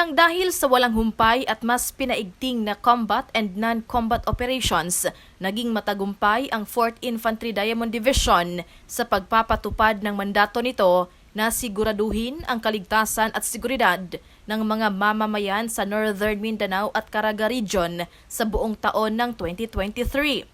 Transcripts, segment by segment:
Nang dahil sa walang humpay at mas pinaigting na combat and non-combat operations, naging matagumpay ang 4th Infantry Diamond Division sa pagpapatupad ng mandato nito na siguraduhin ang kaligtasan at seguridad ng mga mamamayan sa Northern Mindanao at Caraga Region sa buong taon ng 2023.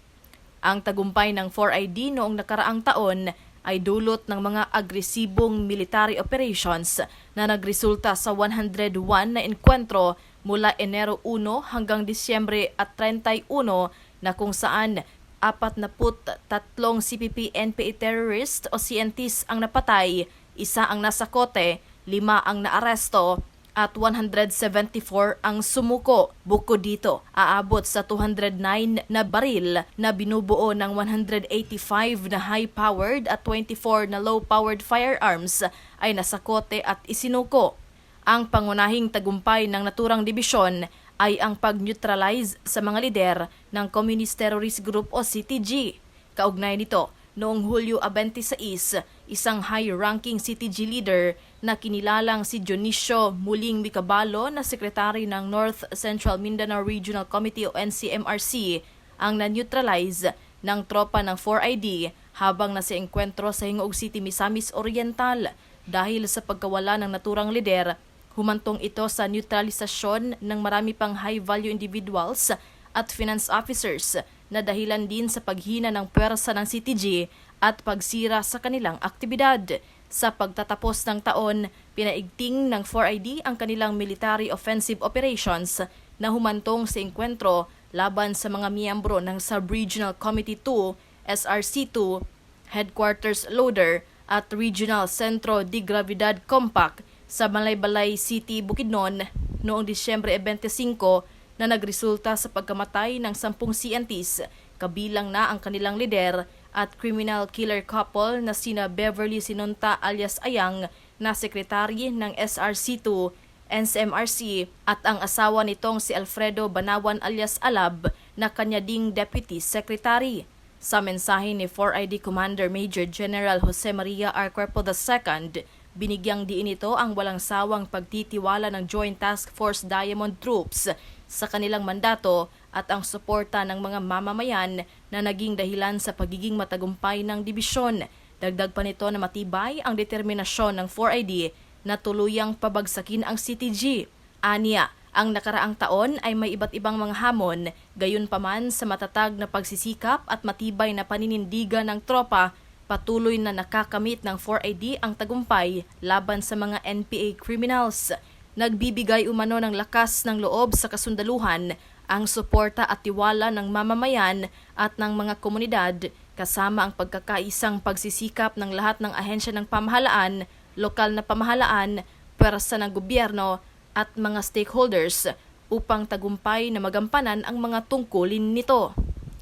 Ang tagumpay ng 4ID noong nakaraang taon ay dulot ng mga agresibong military operations na nagresulta sa 101 na enkwentro mula Enero 1 hanggang Disyembre at 31 na kung saan 43 CPP NPA terrorist o CNTs ang napatay, isa ang nasa kote, lima ang naaresto at 174 ang sumuko. Bukod dito, aabot sa 209 na baril na binubuo ng 185 na high-powered at 24 na low-powered firearms ay nasakote at isinuko. Ang pangunahing tagumpay ng naturang dibisyon ay ang pag-neutralize sa mga lider ng Communist Terrorist Group o CTG. Kaugnay nito, noong Hulyo 26, isang high-ranking CTG leader na kinilalang si Dionisio Muling Micabalo na sekretary ng North Central Mindanao Regional Committee o NCMRC ang na-neutralize ng tropa ng 4ID habang nasa engkwentro sa Hingoog City, Misamis Oriental. Dahil sa pagkawala ng naturang lider, humantong ito sa neutralisasyon ng marami pang high-value individuals at finance officers na dahilan din sa paghina ng pwersa ng CTG at pagsira sa kanilang aktibidad. Sa pagtatapos ng taon, pinaigting ng 4ID ang kanilang military offensive operations na humantong sa enkwentro laban sa mga miyembro ng Sub-Regional Committee 2, SRC2, Headquarters Loader at Regional Centro de Gravidad Compact sa Malaybalay City, Bukidnon noong Disyembre 25 na nagresulta sa pagkamatay ng 10 CNTs kabilang na ang kanilang lider at criminal killer couple na sina Beverly Sinunta alias Ayang na sekretary ng SRC2, NCMRC at ang asawa nitong si Alfredo Banawan alias Alab na kanya ding deputy secretary. Sa mensahe ni 4ID Commander Major General Jose Maria R. Cuerpo II, binigyang diin ito ang walang sawang pagtitiwala ng Joint Task Force Diamond Troops sa kanilang mandato at ang suporta ng mga mamamayan na naging dahilan sa pagiging matagumpay ng dibisyon. Dagdag pa nito na matibay ang determinasyon ng 4ID na tuluyang pabagsakin ang CTG. Aniya, ang nakaraang taon ay may iba't ibang mga hamon, gayon paman sa matatag na pagsisikap at matibay na paninindigan ng tropa, patuloy na nakakamit ng 4ID ang tagumpay laban sa mga NPA criminals. Nagbibigay umano ng lakas ng loob sa kasundaluhan ang suporta at tiwala ng mamamayan at ng mga komunidad kasama ang pagkakaisang pagsisikap ng lahat ng ahensya ng pamahalaan, lokal na pamahalaan, pwersa ng gobyerno at mga stakeholders upang tagumpay na magampanan ang mga tungkulin nito.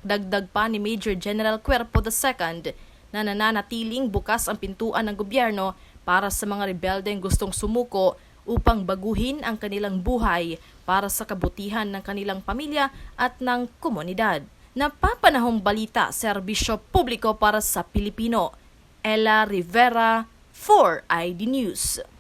Dagdag pa ni Major General Cuerpo II na nananatiling bukas ang pintuan ng gobyerno para sa mga rebeldeng gustong sumuko upang baguhin ang kanilang buhay para sa kabutihan ng kanilang pamilya at ng komunidad. Napapanahong balita, serbisyo publiko para sa Pilipino. Ella Rivera, 4ID News.